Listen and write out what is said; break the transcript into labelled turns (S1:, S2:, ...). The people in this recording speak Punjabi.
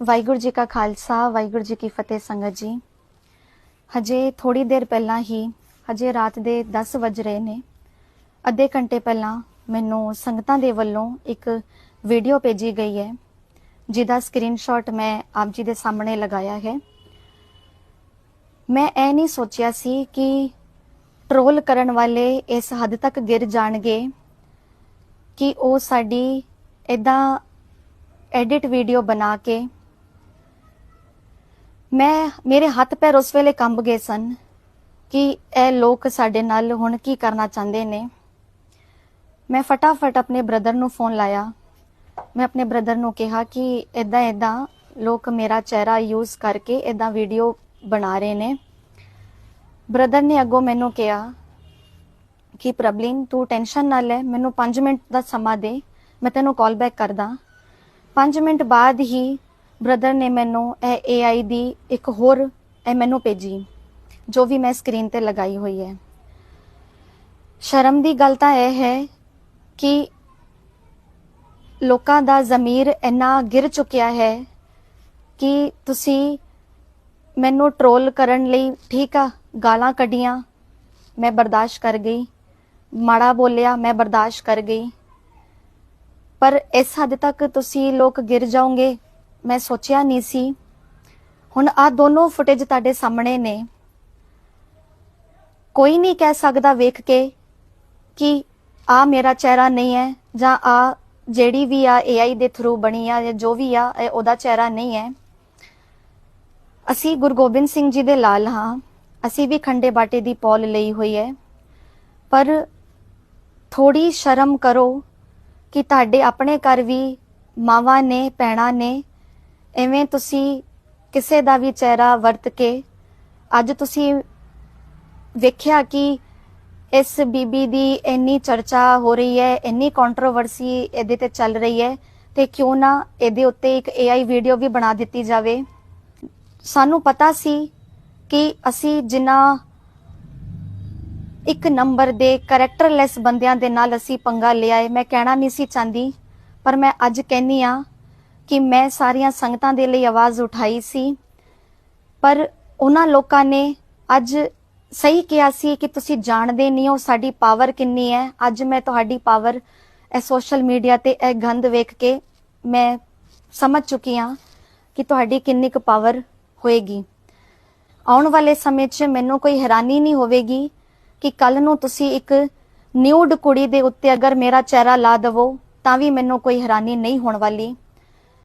S1: ਵਾਹਿਗੁਰੂ ਜੀ ਕਾ ਖਾਲਸਾ, ਵਾਹਿਗੁਰੂ ਜੀ ਕੀ ਫਤਿਹ ਸੰਗਤ ਜੀ। ਹਜੇ ਥੋੜੀ ਦੇਰ ਪਹਿਲਾਂ ਹੀ, ਹਜੇ ਰਾਤ ਦੇ 10 ਵਜ ਰਹੇ ਨੇ। ਅੱਧੇ ਘੰਟੇ ਪਹਿਲਾਂ ਮੈਨੂੰ ਸੰਗਤਾਂ ਦੇ ਵੱਲੋਂ ਇੱਕ ਵੀਡੀਓ ਭੇਜੀ ਗਈ ਹੈ, ਜਿਹਦਾ ਸਕਰੀਨਸ਼ਾਟ ਮੈਂ ਆਪ ਜੀ ਦੇ ਸਾਹਮਣੇ ਲਗਾਇਆ ਹੈ। ਮੈਂ ਇਹ ਨਹੀਂ ਸੋਚਿਆ ਸੀ ਕਿ ਟਰੋਲ ਕਰਨ ਵਾਲੇ ਇਸ ਹੱਦ ਤੱਕ ਗਿਰ ਜਾਣਗੇ ਕਿ ਉਹ ਸਾਡੀ ਇਦਾਂ ਐਡਿਟ ਵੀਡੀਓ ਬਣਾ ਕੇ ਮੈਂ ਮੇਰੇ ਹੱਥ ਪੈਰ ਉਸ ਵੇਲੇ ਕੰਬ ਗਏ ਸਨ ਕਿ ਇਹ ਲੋਕ ਸਾਡੇ ਨਾਲ ਹੁਣ ਕੀ ਕਰਨਾ ਚਾਹੁੰਦੇ ਨੇ। ਮੈਂ ਫਟਾਫਟ ਆਪਣੇ ਬ੍ਰਦਰ ਨੂੰ ਫੋਨ ਲਾਇਆ। ਮੈਂ ਆਪਣੇ ਬ੍ਰਦਰ ਨੂੰ ਕਿਹਾ ਕਿ ਇਦਾਂ ਇਦਾਂ ਲੋਕ ਮੇਰਾ ਚਿਹਰਾ ਯੂਜ਼ ਕਰਕੇ ਇਦਾਂ ਵੀਡੀਓ ਬਣਾ ਰਹੇ ਨੇ। ਬ੍ਰਦਰ ਨੇ ਅੱਗੋਂ ਮੈਨੂੰ ਕਿਹਾ ਕਿ ਪ੍ਰਬਲਿਨ, ਤੂੰ ਟੈਨਸ਼ਨ ਨਾ ਲੈ, ਮੈਨੂੰ 5 ਮਿੰਟ ਦਾ ਸਮਾਂ ਦੇ, ਮੈਂ ਤੈਨੂੰ ਕਾਲ ਬੈਕ ਕਰਦਾ। 5 ਮਿੰਟ ਬਾਅਦ ਹੀ ਬ੍ਰਦਰ ਨੇ ਮੈਨੂੰ ਇਹ AI ਦੀ ਇੱਕ ਹੋਰ ਇਹ ਮੈਨੂੰ ਭੇਜੀ, ਜੋ ਵੀ ਮੈਂ ਸਕਰੀਨ ਤੇ ਲਗਾਈ ਹੋਈ ਹੈ। ਸ਼ਰਮ ਦੀ ਗੱਲ ਤਾਂ ਇਹ ਹੈ ਕਿ ਲੋਕਾਂ ਦਾ ਜ਼ਮੀਰ ਇੰਨਾ ਗਿਰ ਚੁੱਕਿਆ ਹੈ ਕਿ ਤੁਸੀਂ ਮੈਨੂੰ ਟਰੋਲ ਕਰਨ ਲਈ ਠੀਕ ਆ, ਗਾਲਾਂ ਕੱਢੀਆਂ, ਮੈਂ ਬਰਦਾਸ਼ਤ ਕਰ ਗਈ, ਮਾੜਾ ਬੋਲਿਆ, ਮੈਂ ਬਰਦਾਸ਼ਤ ਕਰ ਗਈ। ਪਰ ਇਸ ਹੱਦ ਤੱਕ ਤੁਸੀਂ ਲੋਕ ਗਿਰ ਜਾਓਗੇ ਮੈਂ ਸੋਚਿਆ ਨਹੀਂ ਸੀ। ਹੁਣ ਆ ਦੋਨੋਂ ਫੁਟੇਜ ਤੁਹਾਡੇ ਸਾਹਮਣੇ ਨੇ। ਕੋਈ ਨਹੀਂ ਕਹਿ ਸਕਦਾ ਵੇਖ ਕੇ ਕਿ ਆ ਮੇਰਾ ਚਿਹਰਾ ਨਹੀਂ ਹੈ ਜਾਂ ਆ ਜਿਹੜੀ ਵੀ ਆ AI ਦੇ ਥਰੂ ਬਣੀ ਆ ਜਾਂ ਜੋ ਵੀ ਆ, ਇਹ ਉਹਦਾ ਚਿਹਰਾ ਨਹੀਂ ਹੈ। ਅਸੀਂ ਗੁਰੂ ਗੋਬਿੰਦ ਸਿੰਘ ਜੀ ਦੇ ਲਾਲ ਹਾਂ। ਅਸੀਂ ਵੀ ਖੰਡੇ ਬਾਟੇ ਦੀ ਪੌਲ ਲਈ ਹੋਈ ਹੈ। ਪਰ ਥੋੜੀ ਸ਼ਰਮ ਕਰੋ ਕਿ ਤੁਹਾਡੇ ਆਪਣੇ ਘਰ ਵੀ ਮਾਵਾਂ ਨੇ ਪੈਣਾ ਨੇ ਐਵੇਂ ਤੁਸੀਂ ਕਿਸੇ ਦਾ ਵੀ ਚਿਹਰਾ ਵਰਤ ਕੇ ਅੱਜ ਤੁਸੀਂ ਵੇਖਿਆ ਕਿ ਇਸ ਬੀਬੀ ਦੀ ਇੰਨੀ ਚਰਚਾ ਹੋ ਰਹੀ ਹੈ, ਇੰਨੀ ਕੰਟਰੋਵਰਸੀ ਇਹਦੇ ਤੇ ਚੱਲ ਰਹੀ ਹੈ ਤੇ ਕਿਉਂ ਨਾ ਇਹਦੇ ਉੱਤੇ ਇੱਕ AI ਵੀਡੀਓ ਵੀ ਬਣਾ ਦਿੱਤੀ ਜਾਵੇ। ਸਾਨੂੰ ਪਤਾ ਸੀ ਕਿ ਅਸੀਂ ਜਿਨ੍ਹਾਂ ਇੱਕ ਨੰਬਰ ਦੇ ਕੈਰੈਕਟਰਲੈਸ ਬੰਦਿਆਂ ਦੇ ਨਾਲ ਅਸੀਂ ਪੰਗਾ ਲਿਆ ਹੈ। ਮੈਂ ਕਹਿਣਾ ਨਹੀਂ ਸੀ ਚਾਹੁੰਦੀ, ਪਰ ਮੈਂ ਅੱਜ ਕਹਿੰਨੀ ਆ ਕਿ ਮੈਂ ਸਾਰੀਆਂ ਸੰਗਤਾਂ ਦੇ ਲਈ ਆਵਾਜ਼ ਉਠਾਈ ਸੀ। ਪਰ ਉਹਨਾਂ ਲੋਕਾਂ ਨੇ ਅੱਜ ਸਹੀ ਕਿਹਾ ਸੀ ਕਿ ਤੁਸੀਂ ਜਾਣਦੇ ਨਹੀਂ ਹੋ ਸਾਡੀ ਪਾਵਰ ਕਿੰਨੀ ਹੈ। ਅੱਜ ਮੈਂ ਤੁਹਾਡੀ ਪਾਵਰ ਇਹ ਸੋਸ਼ਲ ਮੀਡੀਆ ਤੇ ਇਹ ਗੰਦ ਵੇਖ ਕੇ ਮੈਂ ਸਮਝ ਚੁੱਕੀ ਹਾਂ ਕਿ ਤੁਹਾਡੀ ਕਿੰਨੀ ਕੁ ਪਾਵਰ ਹੋਏਗੀ। ਆਉਣ ਵਾਲੇ ਸਮੇਂ 'ਚ ਮੈਨੂੰ ਕੋਈ ਹੈਰਾਨੀ ਨਹੀਂ ਹੋਵੇਗੀ ਕਿ ਕੱਲ ਨੂੰ ਤੁਸੀਂ ਇੱਕ ਨਿਊਡ ਕੁੜੀ ਦੇ ਉੱਤੇ ਅਗਰ ਮੇਰਾ ਚਿਹਰਾ ਲਾ ਦਵੋ, ਤਾਂ ਵੀ ਮੈਨੂੰ ਕੋਈ ਹੈਰਾਨੀ ਨਹੀਂ ਹੋਣ ਵਾਲੀ।